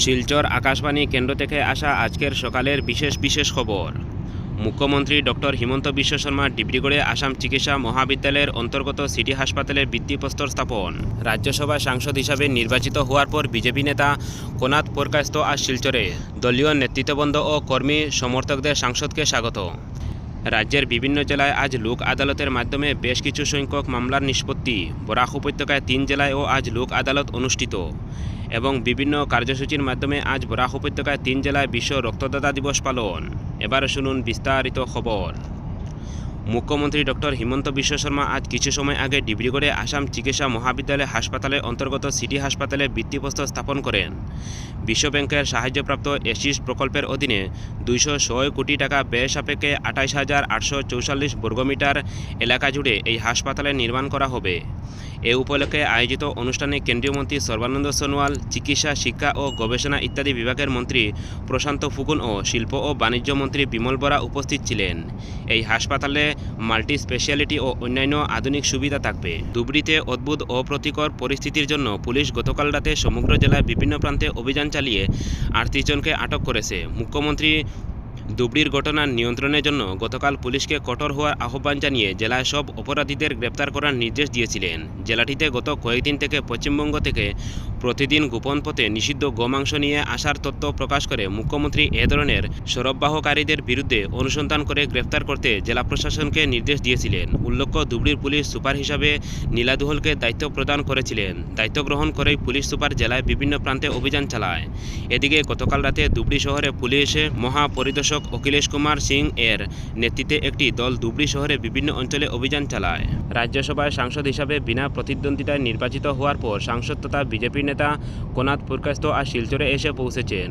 শিলচর আকাশবাণী কেন্দ্র থেকে আসা আজকের সকালের বিশেষ বিশেষ খবর। মুখ্যমন্ত্রী ডক্টর হিমন্ত বিশ্ব শর্মা ডিব্রুগড়ে আসাম চিকিৎসা মহাবিদ্যালয়ের অন্তর্গত সিটি হাসপাতালে ভিত্তিপ্রস্তর স্থাপন। রাজ্যসভা সাংসদ হিসাবে নির্বাচিত হওয়ার পর বিজেপি নেতা কোনাথ পরকাস্ত আজ শিলচরে। দলীয় নেতৃত্ববন্ধ ও কর্মী সমর্থকদের সাংসদকে স্বাগত রাজ্যের বিভিন্ন জেলায় আজ লোক আদালতের মাধ্যমে বেশ কিছু সংখ্যক মামলার নিষ্পত্তি। বরাক উপত্যকায় তিন জেলায়ও আজ লোক আদালত অনুষ্ঠিত। এবং বিভিন্ন কার্যসূচির মাধ্যমে আজ বরাক উপত্যকায় তিন জেলায় বিশ্ব রক্তদাতা দিবস পালন। এবার শুনুন বিস্তারিত খবর। মুখ্যমন্ত্রী ডক্টর হিমন্ত বিশ্ব শর্মা আজ কিছু সময় আগে ডিব্রুগড়ে আসাম চিকিৎসা মহাবিদ্যালয় হাসপাতালের অন্তর্গত সিটি হাসপাতালে ভিত্তিপ্রস্তর স্থাপন করেন। বিশ্বব্যাংকের সাহায্যপ্রাপ্ত এসিস প্রকল্পের অধীনে দুইশো ছয় কোটি টাকা ব্যয় সাপেক্ষে আঠাইশ হাজার আটশো চৌচল্লিশ বর্গমিটার এলাকা জুড়ে এই হাসপাতালের নির্মাণ করা হবে। এ উপলক্ষে আয়োজিত অনুষ্ঠানে কেন্দ্রীয় মন্ত্রী সর্বানন্দ সোনোয়াল, চিকিৎসা, শিক্ষা ও গবেষণা ইত্যাদি বিভাগের মন্ত্রী প্রশান্ত ফুকুন ও শিল্প ও বাণিজ্য মন্ত্রী বিমল বরা উপস্থিত ছিলেন। এই হাসপাতালে মাল্টি স্পেশালিটি ও অন্যান্য আধুনিক সুবিধা থাকবে। ধুবড়িতে অদ্ভুত, অপ্রতিকর পরিস্থিতির জন্য পুলিশ গতকাল রাতে সমগ্র জেলার বিভিন্ন প্রান্তে অভিযান চালিয়ে আটত্রিশ জনকে আটক করেছে। মুখ্যমন্ত্রী দুবড়ির ঘটনার নিয়ন্ত্রণের জন্য গতকাল পুলিশকে কঠোর হওয়ার আহ্বান জানিয়ে জেলায় সব অপরাধীদের গ্রেপ্তার করার নির্দেশ দিয়েছিলেন। জেলাটিতে গত কয়েকদিন থেকে পশ্চিমবঙ্গ থেকে প্রতিদিন গোপন পথে নিষিদ্ধ গোমাংস নিয়ে আসার তথ্য প্রকাশ করে মুখ্যমন্ত্রী এ ধরনের সরবরাহকারীদের বিরুদ্ধে অনুসন্ধান করে গ্রেপ্তার করতে জেলা প্রশাসনকে নির্দেশ দিয়েছিলেন। উল্লেখ্য, ধুবড়ির পুলিশ সুপার হিসাবে নীলাদুহলকে দায়িত্ব প্রদান করেছিলেন। দায়িত্ব গ্রহণ করেই পুলিশ সুপার জেলায় বিভিন্ন প্রান্তে অভিযান চালায়। এদিকে গতকাল রাতে ধুবড়ি শহরে পুলিশ মহাপরিদর্শক অখিলেশ কুমার সিং এর নেতৃত্বে একটি দল ধুবড়ি শহরে বিভিন্ন অঞ্চলে অভিযান চালায়। রাজ্যসভায় সাংসদ হিসাবে বিনা প্রতিদ্বন্দ্বিতায় নির্বাচিত হওয়ার পর সাংসদ তথা বিজেপির নেতা কোনাথ পুরকাস্ত আজ শিলচরে এসে পৌঁছেছেন।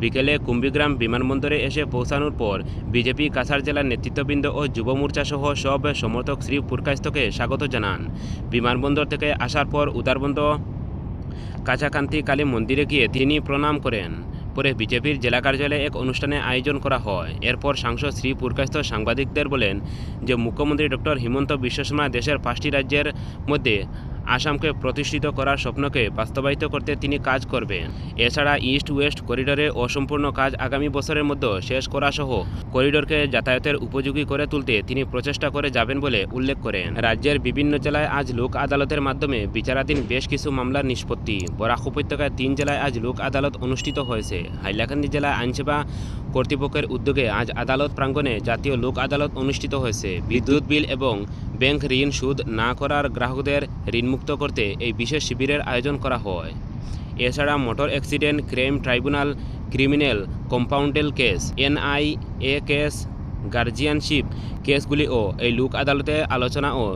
বিকেলে কুম্বিগ্রাম বিমানবন্দরে এসে পৌঁছানোর পর বিজেপি কাছাড় জেলার নেতৃত্ববৃন্দ ও যুব মোর্চা সহ সব সমর্থক শ্রী পুরকাস্তকে স্বাগত জানান। বিমানবন্দর থেকে আসার পর উদারবন্দ কাছাকান্তি কালী মন্দিরে গিয়ে তিনি প্রণাম করেন। পরে বিজেপির জেলা কার্যালয়ে এক অনুষ্ঠানে আয়োজন করা হয়। এরপর সাংসদ শ্রী পুরকাস্ত সাংবাদিকদের বলেন যে মুখ্যমন্ত্রী ডক্টর হিমন্ত বিশ্ব শর্মা দেশের পাঁচটি রাজ্যের মধ্যে আসামকে প্রতিষ্ঠিত করার স্বপ্নকে বাস্তবায়িত করতে তিনি কাজ করবেন। এছাড়া ইস্ট ওয়েস্ট করিডোরে অসম্পূর্ণ কাজ আগামী বছরের মধ্যে শেষ করা সহ করিডোরকে যাতায়াতের উপযোগী করে তুলতে তিনি প্রচেষ্টা করে যাবেন বলে উল্লেখ করেন। রাজ্যের বিভিন্ন জেলায় আজ লোক আদালতের মাধ্যমে বিচারাধীন বেশ কিছু মামলার নিষ্পত্তি। বরাক উপত্যকায় তিন জেলায় আজ লোক আদালত অনুষ্ঠিত হয়েছে। হাইলাকান্দি জেলায় আইনসেবা কর্তৃপক্ষের উদ্যোগে আজ আদালত প্রাঙ্গণে জাতীয় লোক আদালত অনুষ্ঠিত হয়েছে। বিদ্যুৎ বিল এবং ব্যাংক ঋণ সুদ না করার গ্রাহকদের ঋণমুক্ত করতে এই বিশেষ শিবিরের আয়োজন করা হয়। এছাড়া motor accident crime tribunal criminal compoundable case NI A case, guardianship কেসগুলিও এই লোক আদালতে আলোচনা ও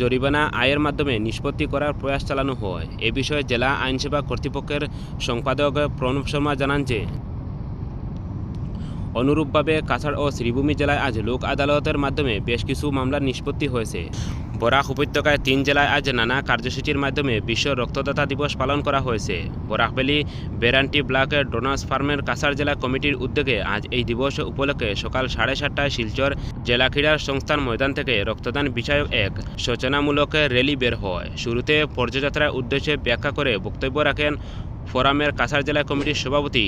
জরিমানা আয়ের মাধ্যমে নিষ্পত্তি করার প্রয়াস চালানো হয়। এ বিষয়ে জেলা আইনসেবা কর্তৃপক্ষের সম্পাদক প্রণব শর্মা জানান যে অনুরূপভাবে কাছাড় ও শ্রীভূমি জেলায় আজ লোক আদালতের মাধ্যমে বেশ কিছু মামলার নিষ্পত্তি হয়েছে। বরাক উপত্যকায় তিন জেলায় আজ নানা কার্যসূচির মাধ্যমে বিশ্ব রক্তদাতা দিবস পালন করা হয়েছে। বরাকবেলি বেরান্টি ব্লকের ডোনাস ফার্মের কাছাড় জেলা কমিটির উদ্যোগে আজ এই দিবস উপলক্ষে সকাল সাড়ে সাতটায় শিলচর জেলা ক্রীড়া সংস্থার ময়দান থেকে রক্তদান বিষয়ক এক সূচনামূলক র্যালি বের হয়। শুরুতে পর্যযাত্রার উদ্দেশ্যে ব্যাখ্যা করে বক্তব্য রাখেন ফোরামের কাছাড় জেলা কমিটির সভাপতি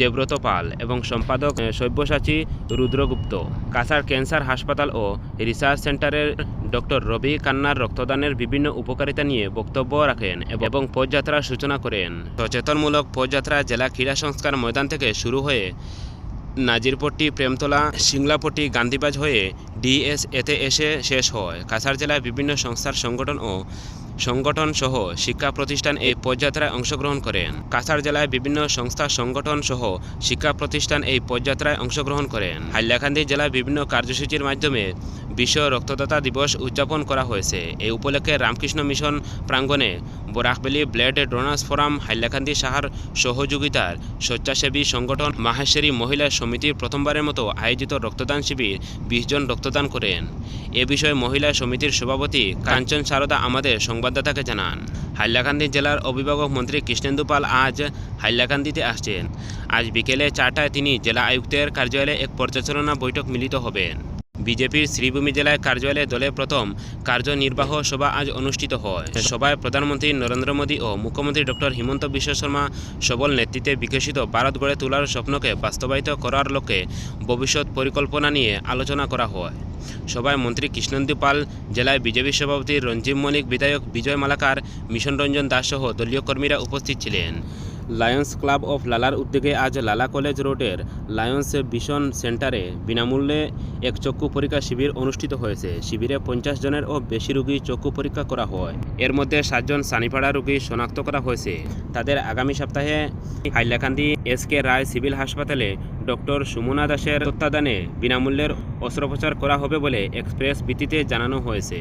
দেব্রত পাল এবং সম্পাদক সব্যসাচী রুদ্রগুপ্ত। কাছাড় ক্যান্সার হাসপাতাল ও রিসার্চ সেন্টারের ডক্টর রবি কান্নার রক্তদানের বিভিন্ন উপকারিতা নিয়ে বক্তব্য রাখেন এবং পদযাত্রার সূচনা করেন। সচেতনমূলক পদযাত্রা জেলা ক্রীড়া সংস্কার ময়দান থেকে শুরু হয়ে নাজিরপট্টি, প্রেমতলা, সিংলাপট্টি, গান্ধীবাজ হয়ে ডিএস এতে এসে শেষ হয়। কাছাড় জেলায় বিভিন্ন সংস্থার সংগঠন ও সংগঠন সহ শিক্ষা প্রতিষ্ঠান এই পদযাত্রায় অংশগ্রহণ করেন। কাছাড় জেলায় বিভিন্ন সংস্থা সংগঠন সহ শিক্ষা প্রতিষ্ঠান এই পদযাত্রায় অংশগ্রহণ করেন। হাইলাকান্দি জেলায় বিভিন্ন কার্যসূচির মাধ্যমে বিশ্ব রক্তদাতা দিবস উদযাপন করা হয়েছে। এই উপলক্ষে রামকৃষ্ণ মিশন প্রাঙ্গণে Barak Valley blood donors forum, Hailakandi সাহার সহযোগিতার স্বেচ্ছাসেবী সংগঠন মাহেশ্বরী মহিলা সমিতির প্রথমবারের মতো আয়োজিত রক্তদান শিবির বিশ জন রক্তদান করেন। এ বিষয়ে মহিলা সমিতির সভাপতি কাঞ্চন সারদা আমাদের সংবাদদাতাকে জানান, হাইলাকান্দি জেলার অভিভাবক মন্ত্রী কৃষ্ণেন্দু পাল আজ হাইলাকান্দিতে আসছেন। আজ বিকেলে চারটায় তিনি জেলা আয়ুক্তের কার্যালয়ে এক পর্যালোচনা বৈঠক মিলিত হবেন। বিজেপির শ্রীভূমি জেলায় কার্যালয়ে দলের প্রথম কার্যনির্বাহ সভা আজ অনুষ্ঠিত হয়। সভায় প্রধানমন্ত্রী নরেন্দ্র মোদী ও মুখ্যমন্ত্রী ডক্টর হিমন্ত বিশ্ব শর্মা সবল নেতৃত্বে বিকশিত ভারত গড়ে তোলার স্বপ্নকে বাস্তবায়িত করার লক্ষ্যে ভবিষ্যৎ পরিকল্পনা নিয়ে আলোচনা করা হয়। সভায় মন্ত্রী কৃষ্ণেন্দু পাল জেলায় বিজেপি সভাপতি রঞ্জিম মল্লিক বিধায়ক বিজয় মালাকার মিশন রঞ্জন দাস সহ দলীয় কর্মীরা উপস্থিত ছিলেন। লায়ন্স ক্লাব অফ লালার উদ্যোগে আজ লালা কলেজ রোডের লায়ন্স ভিশন সেন্টারে বিনামূল্যে এক চক্ষু পরীক্ষা শিবির অনুষ্ঠিত হয়েছে। শিবিরে পঞ্চাশ জনের ও বেশি রোগী চক্ষু পরীক্ষা করা হয়। এর মধ্যে সাতজন সানিপাড়া রোগী শনাক্ত করা হয়েছে। তাদের আগামী সপ্তাহে Hailakandi S K Roy civil হাসপাতালে ডক্টর সুমনা দাসের তত্ত্বাবধানে বিনামূল্যের অস্ত্রোপচার করা হবে বলে এক্সপ্রেস ভিত্তিতে জানানো হয়েছে।